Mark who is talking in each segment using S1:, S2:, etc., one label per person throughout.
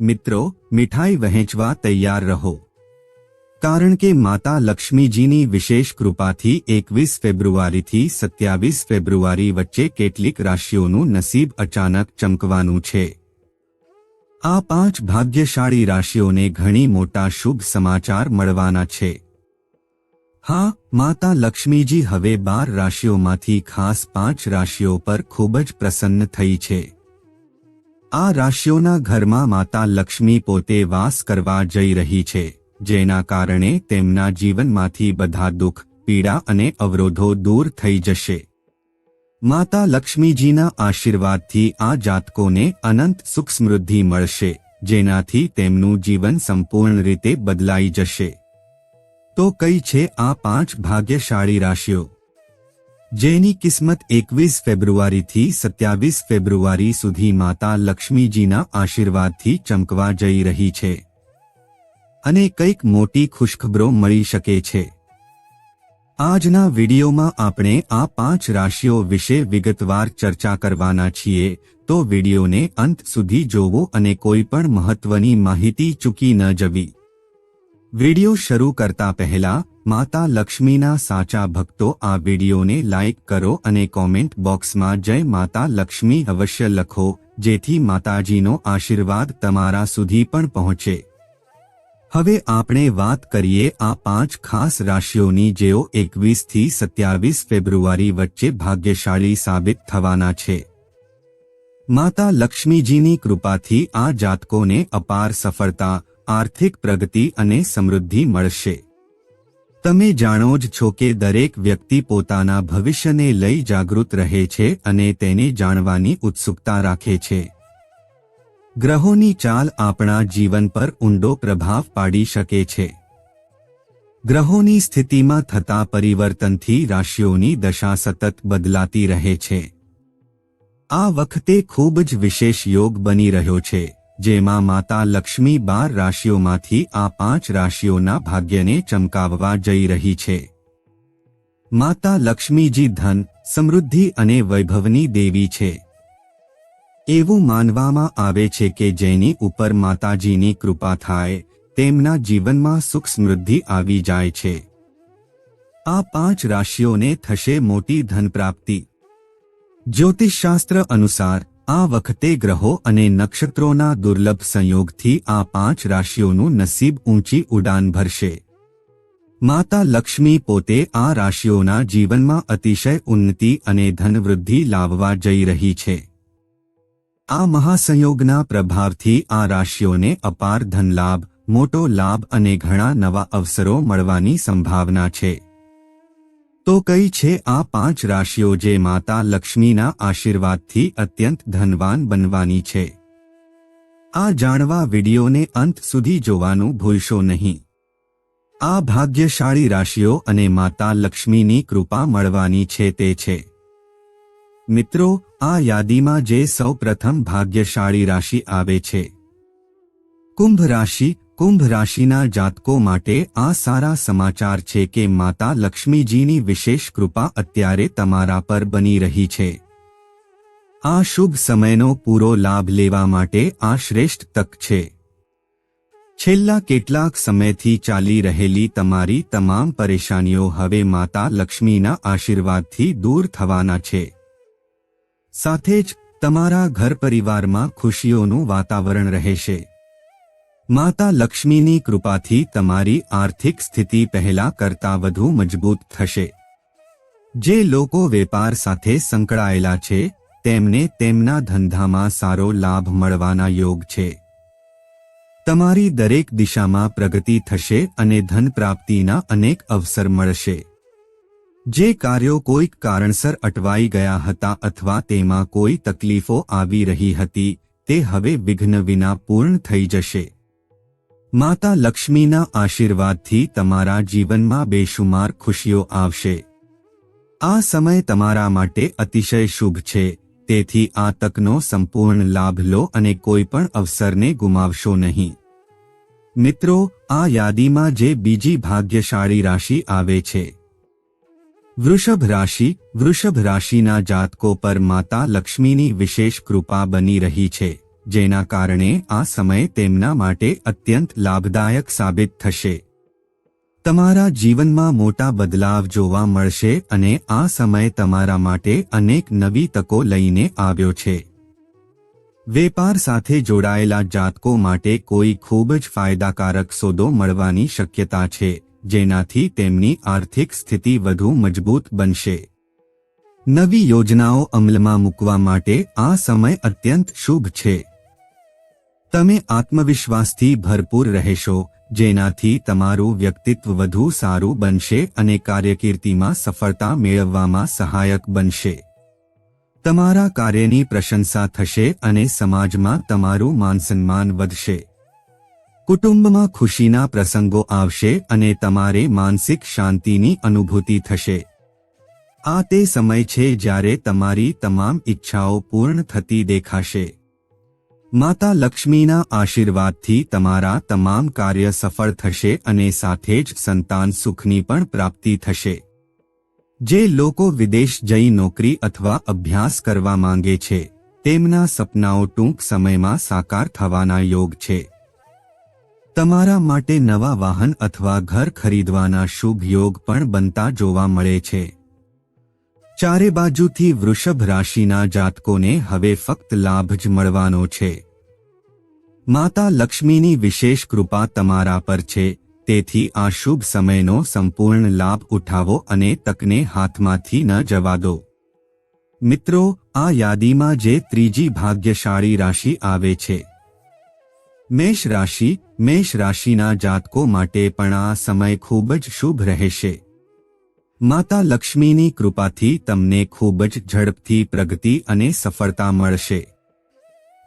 S1: મિત્રો, મીઠાઈ વહેંચવા તૈયાર રહો. કારણ કે માતા લક્ષ્મીજીની વિશેષ કૃપાથી એકવીસ ફેબ્રુઆરીથી સત્યાવીસ ફેબ્રુઆરી વચ્ચે કેટલીક રાશિઓનું નસીબ અચાનક ચમકવાનું છે. આ પાંચ ભાગ્યશાળી રાશિઓને ઘણી મોટા શુભ સમાચાર મળવાના છે. હા, માતા લક્ષ્મીજી હવે બાર રાશિઓમાંથી ખાસ પાંચ રાશિઓ પર ખૂબ જ પ્રસન્ન થઈ છે. આ રાશિઓના ઘરમાં માતા લક્ષ્મી પોતે વાસ કરવા જઈ રહી છે, જેના કારણે તેમના જીવનમાંથી બધા દુઃખ, પીડા અને અવરોધો દૂર થઈ જશે. માતા લક્ષ્મીજીના આશીર્વાદથી આ જાતકોને અનંત સુખ સમૃદ્ધિ મળશે, જેનાથી તેમનું જીવન સંપૂર્ણ રીતે બદલાઈ જશે. તો કઈ છે આ પાંચ ભાગ્યશાળી રાશિઓ? જેની કિસ્મત એકવીસ ફેબ્રુઆરીથી સત્યાવીસ ફેબ્રુઆરી સુધી માતા લક્ષ્મીજીના આશીર્વાદથી ચમકવા જઈ રહી છે. અને કંઈક મોટી ખુશખબરો મળી શકે છે. આજના વિડીયોમાં આપણે આ પાંચ રાશિઓ વિશે વિગતવાર ચર્ચા કરવાના છીએ, તો વિડીયોને અંત સુધી જોવો અને કોઈ પણ મહત્વની માહિતી ચૂકી ન જવી. વીડિયો શરૂ કરતા પહેલા માતા લક્ષ્મીના સાચા ભક્તો આ વિડીયોને લાઇક કરો અને કોમેન્ટ બોક્સમાં જય માતા લક્ષ્મી અવશ્ય લખો, જેથી માતાજીનો આશીર્વાદ તમારા સુધી પણ પહોંચે. હવે આપણે વાત કરીએ આ પાંચ ખાસ રાશિઓની જેઓ એકવીસથી સત્યાવીસ ફેબ્રુઆરી વચ્ચે ભાગ્યશાળી સાબિત થવાના છે. માતા લક્ષ્મીજીની કૃપાથી આ જાતકોને અપાર સફળતા, આર્થિક પ્રગતિ અને સમૃદ્ધિ મળશે. તમે જાણો જ છો કે દરેક વ્યક્તિ પોતાના ભવિષ્યને લઈ જાગૃત રહે છે અને તેને જાણવાની ઉત્સુકતા રાખે છે. ગ્રહોની ચાલ આપણા જીવન પર ઊંડો પ્રભાવ પાડી શકે છે. ગ્રહોની સ્થિતિમાં થતા પરિવર્તનથી રાશિઓની દશા સતત બદલાતી રહે છે. આ વખતે ખૂબ જ વિશેષ યોગ બની રહ્યો છે. જેમાં માતા લક્ષ્મી બાર રાશિઓમાંથી આ પાંચ રાશિઓના ભાગ્યને ચમકાવવા જઈ રહી છે. માતા લક્ષ્મીજી ધન, સમૃદ્ધિ અને વૈભવની દેવી છે. એવું માનવામાં આવે છે કે જેની ઉપર માતાજીની કૃપા થાય, તેમના જીવનમાં સુખ સમૃદ્ધિ આવી જાય છે. આ પાંચ રાશિઓને થશે મોટી ધન પ્રાપ્તિ જ્યોતિષશાસ્ત્ર અનુસાર આ વખતે ગ્રહો અને નક્ષત્રોના દુર્લભ સંયોગથી આ પાંચ રાશિઓનું નસીબ ઊંચી ઉડાન ભરશે. માતા લક્ષ્મી પોતે આ રાશિઓના જીવનમાં અતિશય ઉન્નતિ અને ધનવૃદ્ધિ લાવવા જઈ રહી છે. આ મહાસંયોગના પ્રભાવથી આ રાશિઓને અપાર ધનલાભ, મોટો લાભ અને ઘણા નવા અવસરો મળવાની સંભાવના છે. તો કઈ છે, આ પાંચ રાશિઓ જે માતા લક્ષ્મીના આશીર્વાદથી અત્યંત ધનવાન બનવાની છે. આ જાણવા વિડીયોને અંત સુધી જોવાનું ભૂલશો નહીં. આ ભાગ્યશાળી રાશિઓ અને માતા લક્ષ્મીની કૃપા મળવાની છે તે છે. મિત્રો, આ યાદીમાં જે સૌ પ્રથમ ભાગ્યશાળી રાશિ આવે છે. કુંભ રાશિ કુંભ રાશિના જાતકો માટે આ સારા સમાચાર છે કે માતા લક્ષ્મીજીની વિશેષ કૃપા અત્યારે તમારા પર બની રહી છે. આ શુભ સમયનો પૂરો લાભ લેવા માટે આ શ્રેષ્ઠ તક છે. છેલ્લા કેટલાક સમયથી ચાલી રહેલી તમારી તમામ પરેશાનીઓ હવે માતા લક્ષ્મીના આશીર્વાદથી દૂર થવાના છે. સાથે જ તમારા ઘર પરિવારમાં ખુશીઓનું વાતાવરણ રહેશે. માતા લક્ષ્મીની કૃપાથી તમારી આર્થિક સ્થિતિ પહેલા કરતાં વધુ મજબૂત થશે. જે લોકો વેપાર સાથે સંકળાયેલા છે, તેમને તેમના ધંધામાં સારો લાભ મળવાના યોગ છે. તમારી દરેક દિશામાં પ્રગતિ થશે અને ધન પ્રાપ્તિના અનેક અવસર મળશે. જે કાર્યો કોઈક કારણસર અટવાઈ ગયા હતા અથવા તેમાં કોઈ તકલીફો આવી રહી હતી, તે હવે વિઘ્ન વિના પૂર્ણ થઈ જશે. માતા લક્ષ્મીના આશીર્વાદથી તમારા જીવનમાં બેશુમાર ખુશીઓ આવશે. આ સમય તમારા માટે અતિશય શુભ છે, તેથી આ તકનો સંપૂર્ણ લાભ લો અને કોઈ પણ અવસરને ગુમાવશો નહીં. મિત્રો, આ યાદીમાં જે બીજી ભાગ્યશાળી રાશિ આવે છે. વૃષભ રાશિ, વૃષભ રાશિના જાતકો પર માતા લક્ષ્મીની વિશેષ કૃપા બની રહી છે. જેના કારણે આ સમય તેમના માટે અત્યંત લાભદાયક સાબિત થશે. તમારા જીવનમાં મોટા બદલાવ જોવા મળશે અને આ સમય તમારા માટે અનેક નવી તકો લઈને આવ્યો છે. વેપાર સાથે જોડાયેલા જાતકો માટે કોઈ ખૂબ જ ફાયદાકારક સોદો મળવાની શક્યતા છે, જેનાથી તેમની આર્થિક સ્થિતિ વધુ મજબૂત બનશે. નવી યોજનાઓ અમલમાં મૂકવા માટે આ સમય અત્યંત શુભ છે. તમે આત્મવિશ્વાસથી ભરપૂર રહેશો, જેનાથી તમારું વ્યક્તિત્વ વધુ સારું બનશે અને કાર્યકીર્તિમાં સફળતા મેળવવામાં સહાયક બનશે. તમારા કાર્યની પ્રશંસા થશે અને સમાજમાં તમારું માનસન્માન વધશે. કુટુંબમાં ખુશીના પ્રસંગો આવશે અને તમારે માનસિક શાંતિની અનુભૂતિ થશે. આ તે સમય છે જ્યારે તમારી તમામ ઈચ્છાઓ પૂર્ણ થતી દેખાશે. માતા લક્ષ્મીના આશીર્વાદથી તમારા તમામ કાર્ય સફળ થશે અને સાથે જ સંતાન સુખની પણ પ્રાપ્તિ થશે. જે લોકો વિદેશ જઈ નોકરી અથવા અભ્યાસ કરવા માંગે છે, તેમના સપનાઓ ટૂંક સમયમાં સાકાર થવાના યોગ છે. તમારા માટે નવા વાહન અથવા ઘર ખરીદવાના શુભ યોગ પણ બનતા જોવા મળે છે. ચારે બાજુથી વૃષભ રાશિના જાતકોને હવે ફક્ત લાભ જ મળવાનો છે. માતા લક્ષ્મીની વિશેષ કૃપા તમારા પર છે, તેથી આ શુભ સમયનો સંપૂર્ણ લાભ ઉઠાવો અને તકને હાથમાંથી ન જવા દો. મિત્રો, આ યાદીમાં જે ત્રીજી ભાગ્યશાળી રાશિ આવે છે. મેષ રાશિ મેષ રાશિના જાતકો માટે પણ આ સમય ખૂબ જ શુભ રહેશે. માતા લક્ષ્મીની કૃપાથી તમને ખૂબ જ ઝડપથી પ્રગતિ અને સફળતા મળશે.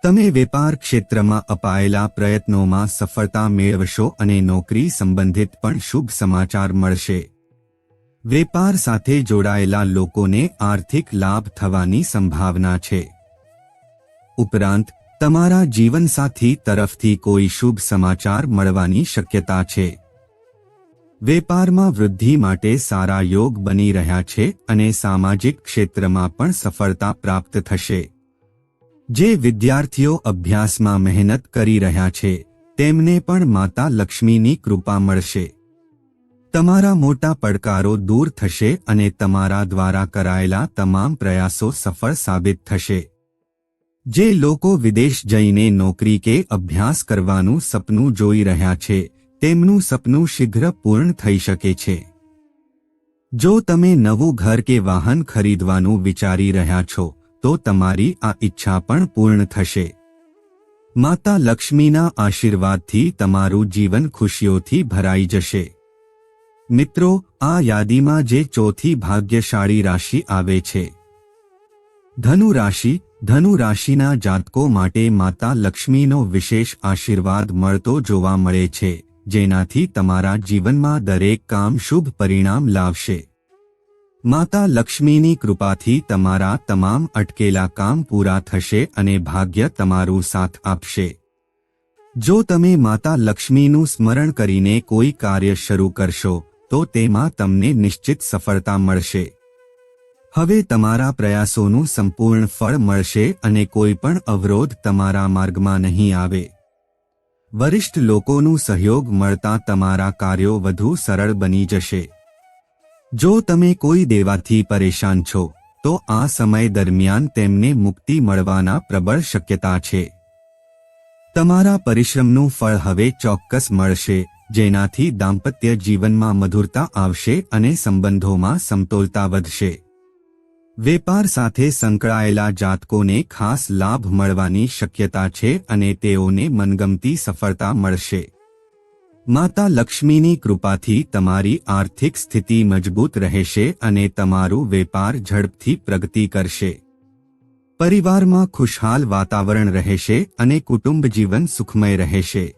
S1: તમે વેપાર ક્ષેત્રમાં અપાયેલા પ્રયત્નોમાં સફળતા મેળવશો અને નોકરી સંબંધિત પણ શુભ સમાચાર મળશે. વેપાર સાથે જોડાયેલા લોકોને આર્થિક લાભ થવાની સંભાવના છે. ઉપરાંત, તમારા જીવનસાથી તરફથી કોઈ શુભ સમાચાર મળવાની શક્યતા છે. વેપારમાં વૃદ્ધિ માટે સારા યોગ બની રહ્યા છે અને સામાજિક ક્ષેત્રમાં પણ સફળતા પ્રાપ્ત થશે. જે વિદ્યાર્થીઓ અભ્યાસમાં મહેનત કરી રહ્યા છે, તેમને પણ માતા લક્ષ્મીની કૃપા મળશે. તમારા મોટા પડકારો દૂર થશે અને તમારા દ્વારા કરાયેલા તમામ પ્રયાસો સફળ સાબિત થશે. જે લોકો વિદેશ જઈને નોકરી કે અભ્યાસ કરવાનું સપનું જોઈ રહ્યા છે તેમનું સપનું શીઘ્ર પૂર્ણ થઈ શકે છે. જો તમે નવું ઘર કે વાહન ખરીદવાનું વિચારી રહ્યા છો, તો તમારી આ ઈચ્છા પણ પૂર્ણ થશે. માતા લક્ષ્મીના આશીર્વાદથી તમારું જીવન ખુશીઓથી ભરાઈ જશે. મિત્રો, આ યાદીમાં જે ચોથી ભાગ્યશાળી રાશિ આવે છે. ધનુ રાશિ, ધનુ રાશિના જાતકો માટે માતા લક્ષ્મીનો વિશેષ આશીર્વાદ મળતો જોવા મળે છે. જેનાથી તમારા જીવનમાં દરેક કામ શુભ પરિણામ લાવશે. માતા લક્ષ્મીની કૃપાથી તમારા તમામ અટકેલા કામ પૂરા થશે અને ભાગ્ય તમારું સાથ આપશે. જો તમે માતા લક્ષ્મીનું સ્મરણ કરીને કોઈ કાર્ય શરૂ કરશો, તો તેમાં તમને નિશ્ચિત સફળતા મળશે. હવે તમારા પ્રયાસોનું સંપૂર્ણ ફળ મળશે અને કોઈ પણ અવરોધ તમારા માર્ગમાં નહીં આવે. વરિષ્ઠ લોકોનું સહયોગ મળતા તમારા કાર્યો વધુ સરળ બની જશે. જો તમે કોઈ દેવાથી પરેશાન છો, તો આ સમય દરમિયાન તેમને મુક્તિ મળવાના પ્રબળ શક્યતા છે. તમારા પરિશ્રમનું ફળ હવે ચોક્કસ મળશે, જેનાથી દાંપત્ય જીવનમાં મધુરતા આવશે અને સંબંધોમાં સમતોલતા વધશે. વેપાર સાથે સંકળાયેલા જાતકોને ખાસ લાભ મળવાની શક્યતા છે અને તેઓને મનગમતી સફળતા મળશે. માતા લક્ષ્મીની કૃપાથી તમારી આર્થિક સ્થિતિ મજબૂત રહેશે અને તમારું વેપાર ઝડપથી પ્રગતિ કરશે. પરિવારમાં ખુશહાલ વાતાવરણ રહેશે અને કુટુંબ જીવન સુખમય રહેશે.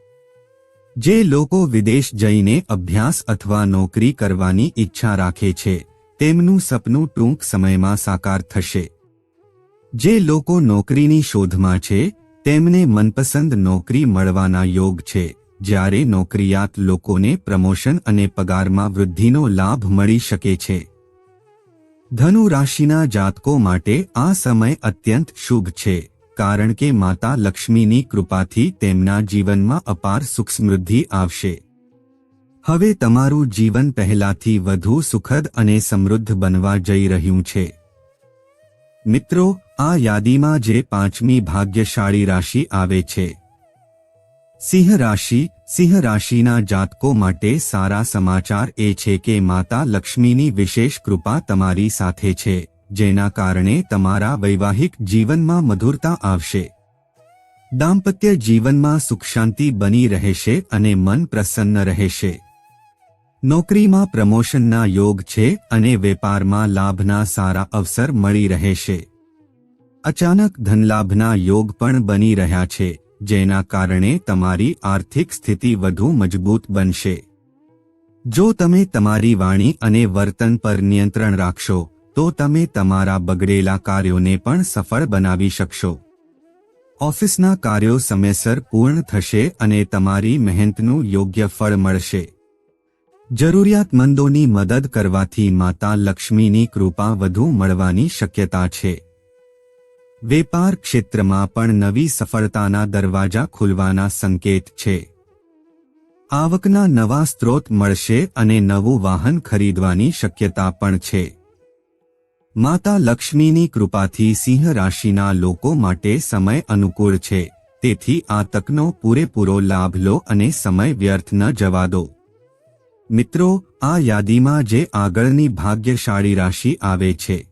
S1: જે લોકો વિદેશ જઈને અભ્યાસ અથવા નોકરી કરવાની ઈચ્છા રાખે છે તેમનું સપનું ટૂંક સમયમાં સાકાર થશે. જે લોકો નોકરીની શોધમાં છે, તેમને મનપસંદ નોકરી મળવાના યોગ છે. જ્યારે નોકરિયાત લોકોને પ્રમોશન અને પગારમાં વૃદ્ધિનો લાભ મળી શકે છે. ધનુ રાશિના જાતકો માટે આ સમય અત્યંત શુભ છે, કારણ કે માતા લક્ષ્મીની કૃપાથી તેમના જીવનમાં અપાર સુખ સમૃદ્ધિ આવશે. હવે તમારું જીવન પહેલાથી વધુ સુખદ અને સમૃદ્ધ બનવા જઈ રહ્યું છે. મિત્રો, આ યાદીમાં જે પાંચમી ભાગ્યશાળી રાશિ આવે છે. સિંહ રાશિ, સિંહ રાશિના જાતકો માટે સારા સમાચાર એ છે કે માતા લક્ષ્મીની વિશેષ કૃપા તમારી સાથે છે, જેના કારણે તમારા વૈવાહિક જીવનમાં મધુરતા આવશે. દાંપત્ય જીવનમાં સુખ શાંતિ બની રહેશે અને મન પ્રસન્ન રહેશે. નોકરીમાં પ્રમોશનના યોગ છે અને વેપારમાં લાભના સારા અવસર મળી રહેશે અચાનક ધનલાભના યોગ પણ બની રહ્યા છે, જેના કારણે તમારી આર્થિક સ્થિતિ વધુ મજબૂત બનશે. જો તમે તમારી વાણી અને વર્તન પર નિયંત્રણ રાખશો, તો તમે તમારા બગડેલા કાર્યોને પણ સફળ બનાવી શકશો. ઓફિસના કાર્યો સમયસર પૂર્ણ થશે અને તમારી મહેનતનું યોગ્ય ફળ મળશે. જરૂરિયાતમંદોની મદદ કરવાથી માતા લક્ષ્મીની કૃપા વધુ મળવાની શક્યતા છે. વેપાર ક્ષેત્રમાં પણ નવી સફળતાના દરવાજા ખુલવાના સંકેત છે. આવકના નવા સ્ત્રોત મળશે અને નવું વાહન ખરીદવાની શક્યતા પણ છે. માતા લક્ષ્મીની કૃપાથી સિંહ રાશિના લોકો માટે સમય અનુકૂળ છે. તેથી આ તકનો પૂરેપૂરો લાભ લો અને સમય વ્યર્થ ન જવા દો. મિત્રો, આ યાદીમાં જે આગળની ભાગ્યશાળી રાશિ આવે છે.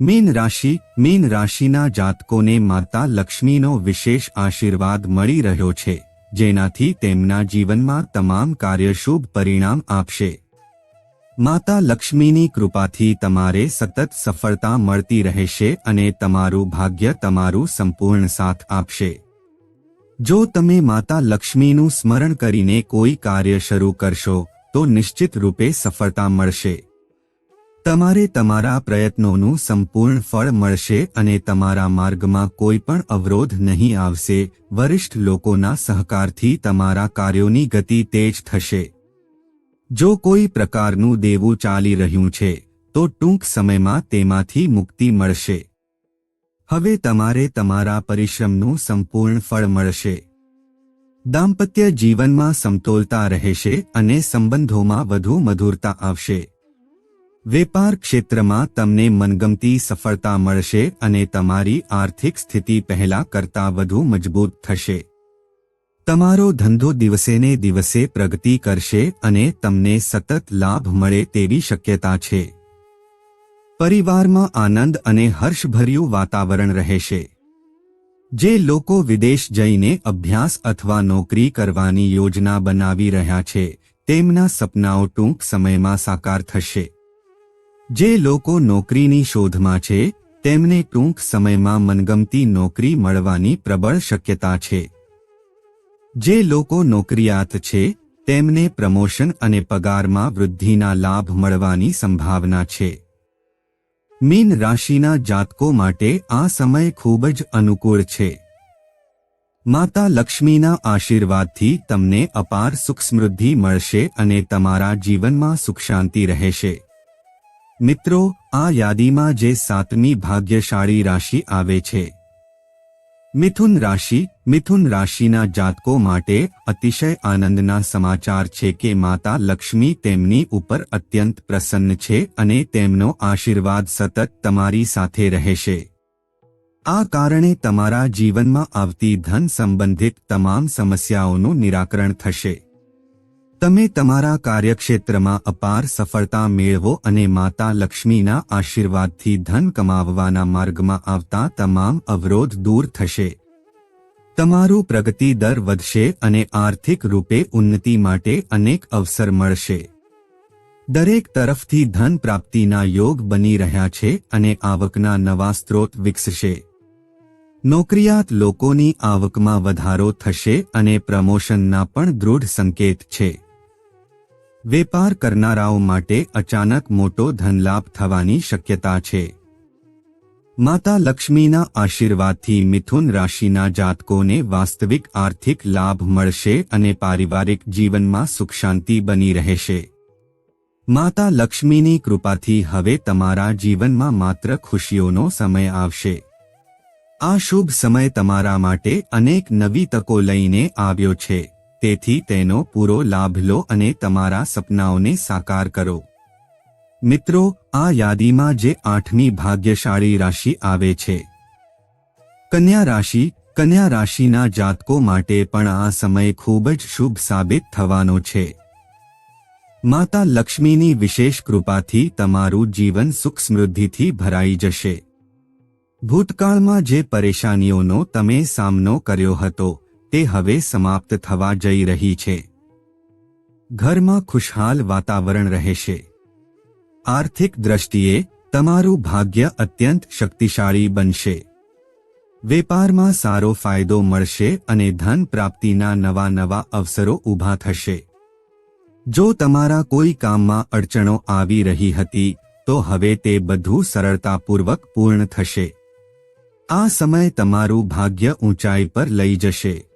S1: મીન રાશિ, મીન રાશિના જાતકોને માતા લક્ષ્મીનો વિશેષ આશીર્વાદ મળી રહ્યો છે, જેનાથી તેમના જીવનમાં તમામ કાર્ય શુભ પરિણામ આપશે. માતા લક્ષ્મીની કૃપાથી તમારે સતત સફળતા મળતી રહેશે અને તમારું ભાગ્ય તમારું સંપૂર્ણ સાથ આપશે. જો તમે માતા લક્ષ્મીનું સ્મરણ કરીને કોઈ કાર્ય શરૂ કરશો, તો નિશ્ચિત રૂપે સફળતા મળશે. તમારે તમારા પ્રયત્નોનું સંપૂર્ણ ફળ મળશે અને તમારા માર્ગમાં કોઈ પણ અવરોધ નહીં આવશે. વરિષ્ઠ લોકોના સહકારથી તમારા કાર્યોની ગતિ તેજ થશે. જો કોઈ પ્રકારનું દેવું ચાલી રહ્યું છે, તો ટૂંક સમયમાં તેમાંથી મુક્તિ મળશે. હવે તમારે તમારા પરિશ્રમનું સંપૂર્ણ ફળ મળશે. દાંપત્ય જીવનમાં સમતોલતા રહેશે અને સંબંધોમાં વધુ મધુરતા આવશે. વેપાર ક્ષેત્રમાં તમને મનગમતી સફળતા મળશે અને તમારી આર્થિક સ્થિતિ પહેલા કરતાં વધુ મજબૂત થશે. તમારો ધંધો દિવસેને દિવસે પ્રગતિ કરશે અને તમને સતત લાભ મળે તેવી શક્યતા છે. પરિવારમાં આનંદ અને હર્ષભર્યું વાતાવરણ રહેશે. જે લોકો વિદેશ જઈને અભ્યાસ અથવા નોકરી કરવાની યોજના બનાવી રહ્યા છે, તેમના સપનાઓ ટૂંક સમયમાં સાકાર થશે. જે લોકો નોકરીની શોધમાં છે, તેમને ટૂંક સમયમાં મનગમતી નોકરી મળવાની પ્રબળ શક્યતા છે. જે લોકો નોકરિયાત છે, તેમને પ્રમોશન અને પગારમાં વૃદ્ધિના લાભ મળવાની સંભાવના છે. મીન રાશિના જાતકો માટે આ સમય ખૂબ જ અનુકૂળ છે. માતા લક્ષ્મીના આશીર્વાદથી તમને અપાર સુખ સમૃદ્ધિ મળશે અને તમારા જીવનમાં સુખ શાંતિ રહેશે. મિત્રો, આ યાદીમાં જે સાતમી ભાગ્યશાળી રાશિ આવે છે મિથુન રાશિ, મિથુન રાશિના જાતકો માટે અતિશય આનંદના સમાચાર છે કે માતા લક્ષ્મી તેમની ઉપર અત્યંત પ્રસન્ન છે અને તેમનો આશીર્વાદ સતત તમારી સાથે રહેશે. આ કારણે તમારા જીવનમાં આવતી ધન સંબંધિત તમામ સમસ્યાઓનું નિરાકરણ થશે. તમે તમારા કાર્યક્ષેત્રમાં અપાર સફળતા મેળવો અને માતા લક્ષ્મીના આશીર્વાદથી ધન કમાવવાના માર્ગમાં આવતા તમામ અવરોધ દૂર થશે. તમારું પ્રગતિ દર વધશે અને આર્થિક રૂપે ઉન્નતિ માટે અનેક અવસર મળશે. દરેક તરફથી ધન પ્રાપ્તિના યોગ બની રહ્યા છે અને આવકના નવા સ્ત્રોત વિકસશે. નોકરિયાત લોકોની આવકમાં વધારો થશે અને પ્રમોશનના પણ દૃઢ સંકેત છે. વેપાર કરનારાઓ માટે અચાનક મોટો ધનલાભ થવાની શક્યતા છે. માતા લક્ષ્મીના આશીર્વાદથી મિથુન રાશિના જાતકોને વાસ્તવિક આર્થિક લાભ મળશે અને પારિવારિક જીવનમાં સુખ શાંતિ બની રહેશે. માતા લક્ષ્મીની કૃપાથી હવે તમારા જીવનમાં માત્ર ખુશીઓનો સમય આવશે. આ શુભ સમય તમારા માટે અનેક નવી તકો લઈને આવ્યો છે. તેથી તેનો પૂરો લાભ લો અને તમારા સપનાઓને સાકાર કરો. મિત્રો, આ યાદીમાં જે આઠમી ભાગ્યશાળી રાશિ આવે છે. કન્યા રાશિ, કન્યા રાશિના જાતકો માટે પણ આ સમય ખૂબ જ શુભ સાબિત થવાનો છે. માતા લક્ષ્મીની વિશેષ કૃપાથી તમારું જીવન સુખ સમૃદ્ધિથી ભરાઈ જશે. ભૂતકાળમાં જે પરેશાનીઓનો તમે સામનો કર્યો હતો તે હવે સમાપ્ત થવા જઈ રહી છે. ઘરમાં ખુશહાલ વાતાવરણ રહેશે. આર્થિક દ્રષ્ટિએ તમારું ભાગ્ય અત્યંત શક્તિશાળી બનશે. વેપારમાં સારો ફાયદો મળશે અને ધન પ્રાપ્તિના નવા નવા અવસરો ઊભા થશે. જો તમારા કોઈ કામમાં અડચણો આવી રહી હતી, તો હવે તે બધું સરળતાપૂર્વક પૂર્ણ થશે. આ સમય તમારું ભાગ્ય ઊંચાઈ પર લઈ જશે.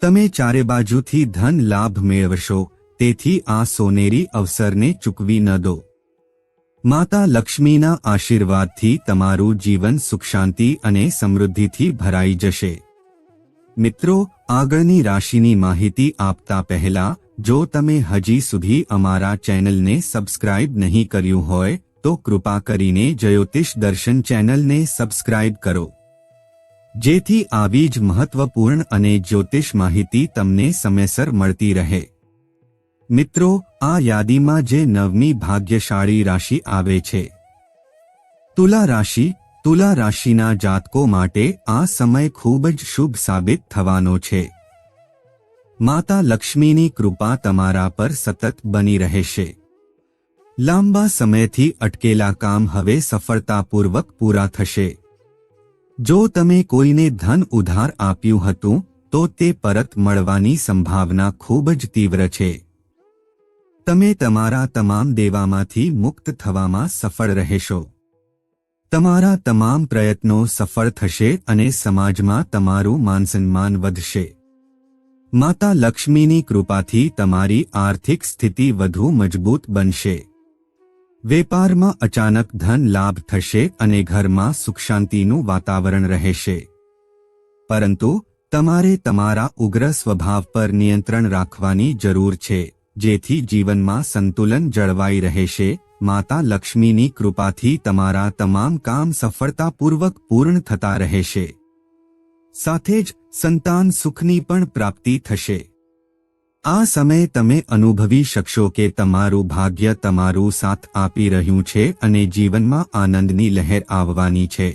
S1: તમે ચારે બાજુથી ધન લાભ મેળવશો, તેથી આ સોનેરી અવસરને ચૂકવી ન દો. માતા લક્ષ્મીના આશીર્વાદથી તમારું જીવન સુખ શાંતિ અને સમૃદ્ધિથી ભરાઈ જશે. મિત્રો, આગળની રાશિની માહિતી આપતા પહેલા, જો તમે હજી સુધી અમારા ચેનલને સબસ્ક્રાઇબ નહીં કર્યું હોય, તો કૃપા કરીને જ્યોતિષ દર્શન ચેનલને સબસ્ક્રાઇબ કરો. જેથી આવી જ મહત્વપૂર્ણ અને જ્યોતિષ માહિતી તમને સમયસર મળતી રહે. મિત્રો, આ યાદીમાં જે નવમી ભાગ્યશાળી રાશિ આવે છે. તુલા રાશિ, તુલા રાશિના જાતકો માટે આ સમય ખૂબ જ શુભ સાબિત થવાનો છે. માતા લક્ષ્મીની કૃપા તમારા પર સતત બની રહેશે. લાંબા સમયથી અટકેલા કામ હવે સફળતાપૂર્વક પૂરા થશે. જો તમે કોઈને ધન ઉધાર આપ્યું હતું, તો તે પરત મળવાની સંભાવના ખૂબ જ તીવ્ર છે. તમે તમારા તમામ દેવામાંથી મુક્ત થવામાં સફળ રહેશો. તમારા તમામ પ્રયત્નો સફળ થશે અને સમાજમાં તમારું માનસન્માન વધશે. માતા લક્ષ્મીની કૃપાથી તમારી આર્થિક સ્થિતિ વધુ મજબૂત બનશે. વેપારમાં અચાનક ધન લાભ થશે અને ઘરમાં સુખ શાંતિનું વાતાવરણ રહેશે. પરંતુ તમારે તમારા ઉગ્ર સ્વભાવ પર નિયંત્રણ રાખવાની જરૂર છે, જેથી જીવનમાં સંતુલન જળવાઈ રહેશે. માતા લક્ષ્મીની કૃપાથી તમારા તમામ કામ સફળતાપૂર્વક પૂર્ણ થતા રહેશે. સાથે જ સંતાન સુખની પણ પ્રાપ્તિ થશે. આ સમયે તમે અનુભવી શકશો કે તમારું ભાગ્ય તમારું સાથ આપી રહ્યું છે અને જીવનમાં આનંદની લહેર આવવાની છે.